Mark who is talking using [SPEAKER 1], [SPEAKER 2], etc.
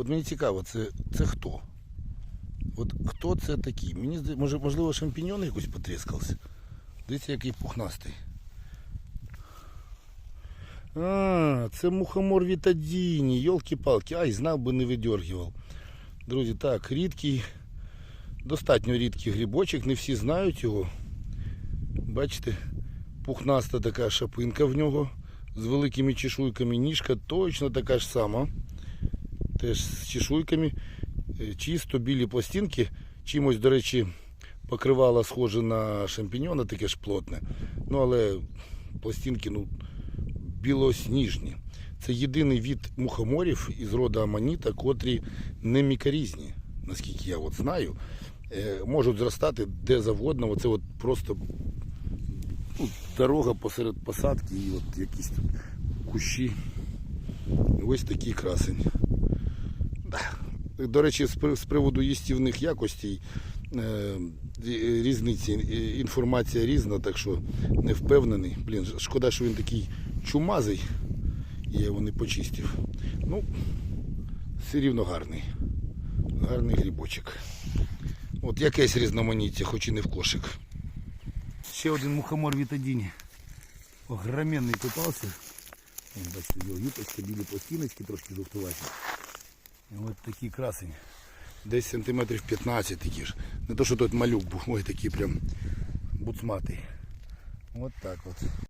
[SPEAKER 1] От мені цікаво, це, це хто? От хто це такий? Мені може, можливо, шампіньон якось потріскався. Дивіться, який пухнастий. А, це мухомор вітадіні, йолки-палки. Ай, знав би не видергивав. Друзі, так, рідкий, достатньо рідкий грибочок, не всі знають його. Бачите, пухнаста така шапинка в нього з великими чешуйками. Ніжка точно така ж сама. Теж з чешуйками. Е, Чисто білі пластинки. Чимось, до речі, покривало схоже на шампіньона, таке ж плотне. Ну, але пластинки ну, білосніжні. Це єдиний від мухоморів із роду аманіта, котрі не мікарізні, наскільки я от знаю. Е, можуть зростати де завгодно. Оце от просто ну, дорога посеред посадки і от якісь тут кущі. Ось такий красень. До речі, з приводу їстівних якостей е, різниці, е, інформація різна, так що не впевнений. Блін, шкода, що він такий чумазий. Я його не почистив. Ну, все рівно гарний. Гарний грибочок. От якесь різноманіття, хоч і не в кошик. Ще один мухомор вітадіні. Огроменний попався. Бачите, його юпочка, білі пластиночки, трошки жовтуваті. І такие красные. Десь сантиметрів 15 такі ж. Не то, що тут малюк був, ой такий прям буцматий. Вот так от.